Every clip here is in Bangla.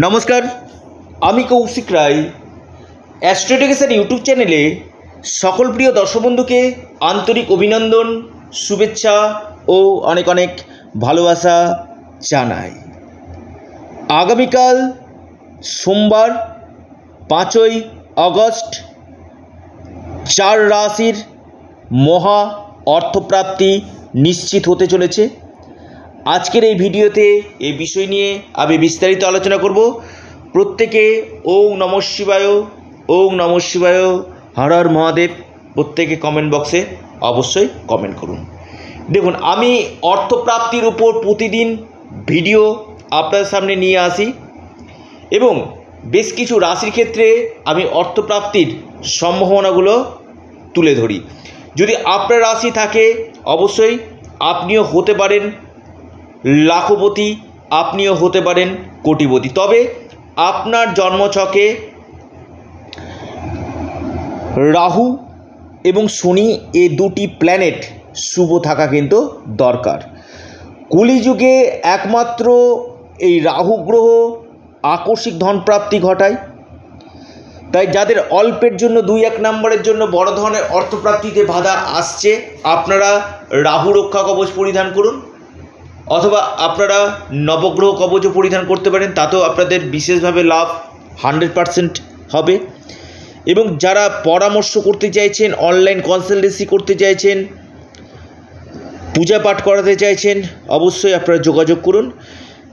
নমস্কার, আমি কৌশিক রায়। অ্যাস্ট্রোটেকেশন ইউটিউব চ্যানেলে সকল প্রিয় দর্শক বন্ধুকে আন্তরিক অভিনন্দন, শুভেচ্ছা ও অনেক অনেক ভালোবাসা জানাই। আগামীকাল সোমবার, পাঁচই আগস্ট, চার রাশির মহা অর্থপ্রাপ্তি নিশ্চিত হতে চলেছে। আজকের এই ভিডিওতে এই বিষয় নিয়ে আমি বিস্তারিত আলোচনা করব। প্রত্যেকে ওং নম শিবায়, ওং নম শিবায়, হর হর মহাদেব, প্রত্যেকে কমেন্ট বক্সে অবশ্যই কমেন্ট করুন। দেখুন, আমি অর্থপ্রাপ্তির উপর প্রতিদিন ভিডিও আপনাদের সামনে নিয়ে আসি এবং বেশ কিছু রাশির ক্ষেত্রে আমি অর্থপ্রাপ্তির সম্ভাবনাগুলো তুলে ধরি। যদি আপনার রাশি থাকে, অবশ্যই আপনিও হতে পারেন লাখপতি, আপনিও হতে পারেন কোটিপতি। তবে আপনার জন্মছকে রাহু এবং শনি এ দুটি প্ল্যানেট শুভ থাকা কিন্তু দরকার। কলিযুগে একমাত্র এই রাহু গ্রহ আকস্মিক ধনপ্রাপ্তি ঘটায়। তাই যাদের অল্পের জন্য দুই এক নম্বরের জন্য বড় ধরনের অর্থপ্রাপ্তিতে বাধা আসছে, আপনারা রাহু রক্ষা কবচ পরিধান করুন। অথবা আপনারা নবগ্রহ কবচও পরিধান করতে পারেন, তাতেও আপনাদের বিশেষভাবে লাভ হান্ড্রেড পারসেন্ট হবে। এবং যারা পরামর্শ করতে চাইছেন, অনলাইন কনসালটেন্সি করতে চাইছেন পূজা পাঠ করাতে চাইছেন, অবশ্যই আপনারা যোগাযোগ করুন।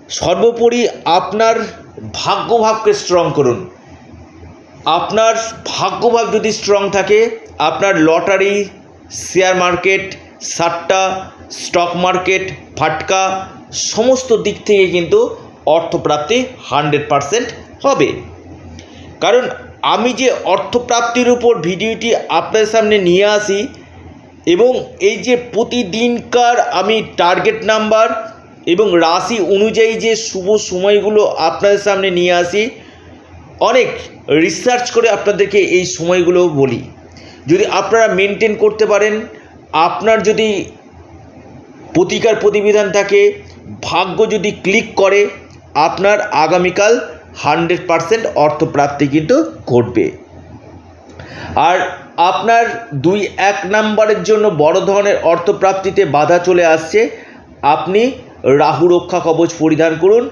সর্বোপরি আপনার ভাগ্যভাবকে স্ট্রং করুন। আপনার ভাগ্যভাব যদি স্ট্রং থাকে, আপনার লটারি শেয়ার মার্কেট সাট্টা স্টক মার্কেট ফাটকা, সমস্ত দিক থেকে কিন্তু অর্থপ্রাপ্তি হান্ড্রেড পারসেন্ট হবে। কারণ আমি যে অর্থপ্রাপ্তির উপর ভিডিওটি আপনাদের সামনে নিয়ে আসি এবং এই যে প্রতিদিনকার আমি টার্গেট নাম্বার এবং রাশি অনুযায়ী যে শুভ সময়গুলো আপনাদের সামনে নিয়ে আসি, অনেক রিসার্চ করে আপনাদেরকে এই সময়গুলো বলি। যদি আপনারা মেনটেন করতে পারেন, আপনার যদি প্রতিকার প্রতিবিধান থাকে, ভাগ্য যদি ক্লিক করে, আপনার আগামীকাল হান্ড্রেড পারসেন্ট অর্থপ্রাপ্তি কিন্তু ঘটবে। আর আপনার দুই এক নাম্বারের জন্য বড় ধরনের অর্থপ্রাপ্তিতে বাধা চলে আসছে, আপনি রাহু রক্ষা কবচ পরিধান করুন।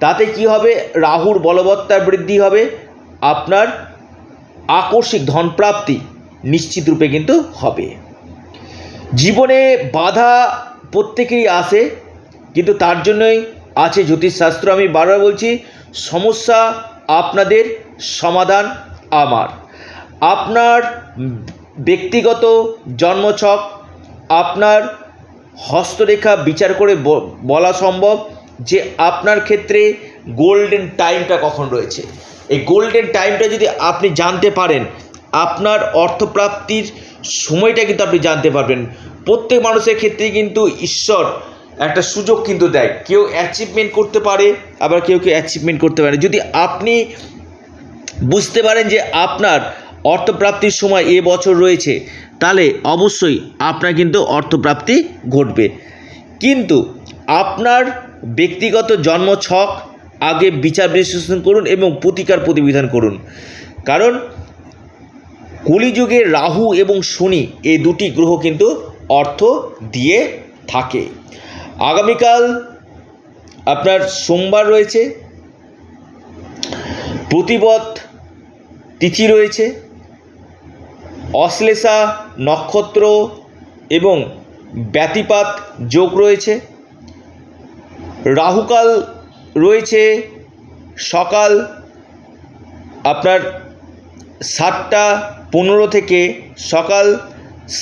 তাতে কি হবে? রাহুর বলবত্তার বৃদ্ধি হবে, আপনার আকস্মিক ধনপ্রাপ্তি নিশ্চিত রূপে কিন্তু হবে। জীবনে বাধা প্রত্যেকেরই আসে কিন্তু তার জন্যই আছে জ্যোতিষশাস্ত্র। আমি বারবার বলছি, সমস্যা আপনাদের, সমাধান আমার। আপনার ব্যক্তিগত জন্মছক, আপনার হস্তরেখা বিচার করে বলা সম্ভব যে আপনার ক্ষেত্রে গোল্ডেন টাইমটা কখন রয়েছে। এই গোল্ডেন টাইমটা যদি আপনি জানতে পারেন, আপনার অর্থপ্রাপ্তির সময়টা কিন্তু আপনি জানতে পারবেন। প্রত্যেক মানুষের ক্ষেত্রে কিন্তু ঈশ্বর একটা সুযোগ কিন্তু দেয়। কেউ অ্যাচিভমেন্ট করতে পারে, আবার কেউ কেউ অ্যাচিভমেন্ট করতে পারে। যদি আপনি বুঝতে পারেন যে আপনার অর্থপ্রাপ্তির সময় এ বছর রয়েছে, তাহলে অবশ্যই আপনার কিন্তু অর্থপ্রাপ্তি ঘটবে। কিন্তু আপনার ব্যক্তিগত জন্ম ছক আগে বিচার বিশ্লেষণ করুন এবং প্রতিকার প্রতিবিধান করুন। কারণ কলিযুগে রাহু এবং শনি এই দুটি গ্রহ কিন্তু অর্থ দিয়ে থাকে। আগামীকাল আপনার সোমবার রয়েছে প্রতিবদ তিথি রয়েছে, অশ্লেষা নক্ষত্র এবং ব্যতিপাত যোগ রয়েছে। রাহুকাল রয়েছে, সকাল আপনার সাতটা পনেরো থেকে সকাল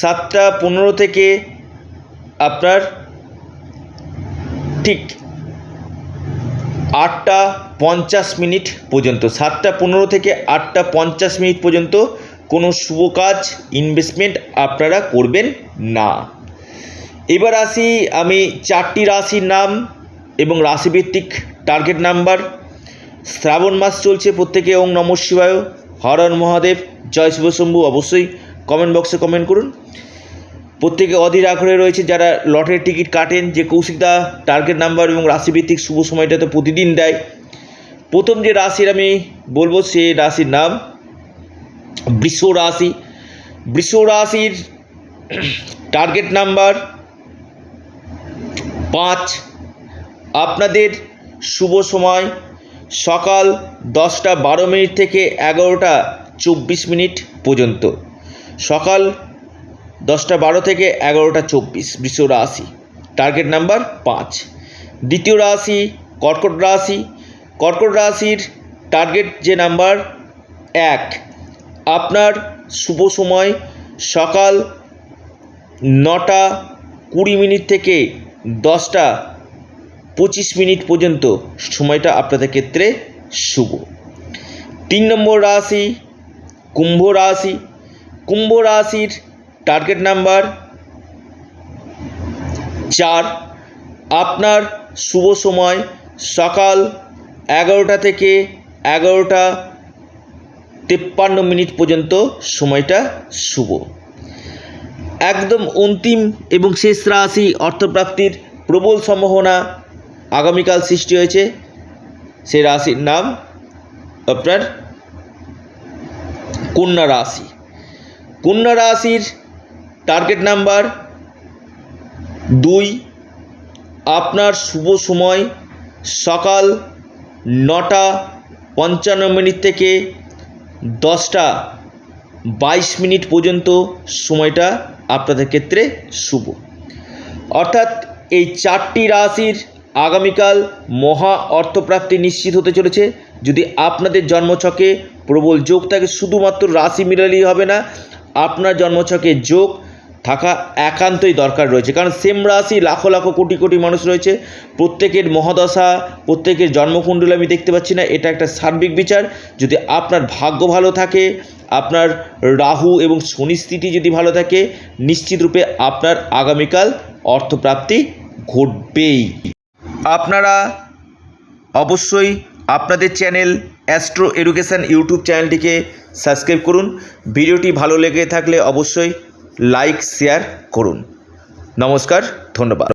সাতটা পনেরো থেকে আপনার ঠিক আটটা পঞ্চাশ মিনিট পর্যন্ত, সাতটা পনেরো থেকে আটটা পঞ্চাশ মিনিট পর্যন্ত কোনো শুভ কাজ ইনভেস্টমেন্ট আপনারা করবেন না। এবার আসি আমি চারটি রাশির নাম এবং রাশিভিত্তিক টার্গেট নাম্বার শ্রাবণ মাস চলছে প্রত্যেকে ওং নম শিবায়। হর হর মহাদেব, জয় শিবশম্ভু অবশ্যই কমেন্ট বক্সে কমেন্ট করুন। প্রত্যেকে অধীর আগ্রহে রয়েছে যারা লটারির টিকিট কাটেন, যে কৌশিকদা টার্গেট নাম্বার এবং রাশিভিত্তিক শুভ সময়টা তো প্রতিদিন দেয়। প্রথম যে রাশির আমি বলব সে রাশির নাম বৃষ রাশি। বৃষ রাশির টার্গেট নাম্বার পাঁচ। আপনাদের শুভ সময় সকাল দশটা বারো মিনিট থেকে এগারোটা চব্বিশ মিনিট পর্যন্ত। সকাল দশটা বারো থেকে এগারোটা চব্বিশ বৃষ রাশি। টার্গেট নাম্বার পাঁচ। দ্বিতীয় রাশি কর্কট রাশি। কর্কট রাশির টার্গেট যে নাম্বার এক। আপনার শুভ সময় সকাল নটা কুড়ি মিনিট থেকে দশটা পঁচিশ মিনিট পর্যন্ত সময়টা আপনাদের ক্ষেত্রে শুভ। তিন নম্বর রাশি, কুম্ভ রাশি। কুম্ভ রাশির টার্গেট নাম্বার চার। আপনার শুভ সময় সকাল এগারোটা থেকে এগারোটা তেপ্পান্ন মিনিট পর্যন্ত সময়টা শুভ। একদম অন্তিম এবং শেষ রাশি অর্থপ্রাপ্তির প্রবল সম্ভাবনা আগামীকাল সৃষ্টি হয়েছে। সেই রাশির নাম আপনার কন্যা রাশি। কন্যা রাশির টার্গেট নাম্বার দুই, আপনার শুভ সময় সকাল নটা পঞ্চান্ন মিনিট থেকে দশটা বাইশ মিনিট পর্যন্ত সময়টা আপনাদের ক্ষেত্রে শুভ। অর্থাৎ এই চারটি রাশির আগামীকাল মহা অর্থপ্রাপ্তি নিশ্চিত হতে চলেছে। যদি আপনাদের জন্মছকে প্রবল যোগ থাকে, শুধুমাত্র রাশি মিলালেই হবে না, আপনার জন্মছকে যোগ থাকা একান্তই দরকার রয়েছে। কারণ সেম রাশি লাখো লাখো কোটি কোটি মানুষ রয়েছে। প্রত্যেকের মহাদশা, প্রত্যেকের জন্মকুণ্ডলী আমি দেখতে পাচ্ছি না। এটা একটা সার্বিক বিচার। যদি আপনার ভাগ্য ভালো থাকে, আপনার রাহু এবং শনি স্থিতি যদি ভালো থাকে নিশ্চিতরূপে আপনার আগামীকাল অর্থপ্রাপ্তি ঘটবেই। আপনারা অবশ্যই আপনাদের চ্যানেল অ্যাস্ট্রো এডুকেশান ইউটিউব চ্যানেলটিকে সাবস্ক্রাইব করুন। ভিডিওটি ভালো লেগে থাকলে অবশ্যই লাইক, শেয়ার করুন। নমস্কার, ধন্যবাদ।